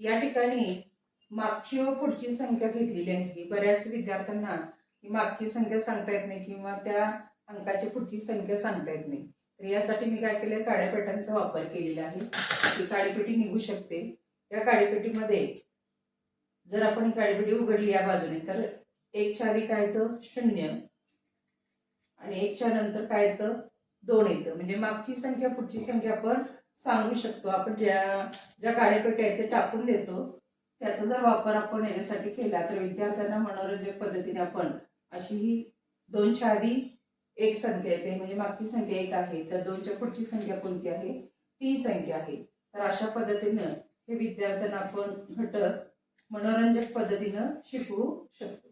या ठिकाणी मागची व पुढची संख्या घेतलेली आहे. बऱ्याच विद्यार्थ्यांना मागची संख्या सांगता येत नाही किंवा त्या अंकाची पुढची संख्या सांगता येत नाही. तर यासाठी मी काय केलं काळ्या पेटांचा वापर केलेला आहे. ही काळीपेटी निघू शकते. या काळीपेटीमध्ये जर आपण ही काळीपेटी उघडली या बाजूने तर एकच्या आधी काय येतं? शून्य. आणि एकच्या नंतर काय येतं? दोन येतं. म्हणजे मागची संख्या पुढची संख्या आपण सांगू शकतो. आपण ज्या ज्या काळेपेट्या आहेत ते टाकून देतो. त्याचा जर वापर आपण याच्यासाठी केला तर विद्यार्थ्यांना मनोरंजक पद्धतीने आपण अशी ही दोनच्या आधी एक संख्या येते. म्हणजे मागची संख्या एक आहे तर दोनच्या पुढची संख्या कोणती आहे? तीन संख्या आहे. तर अशा पद्धतीनं हे विद्यार्थ्यांना आपण घटक मनोरंजक पद्धतीनं शिकवू शकतो.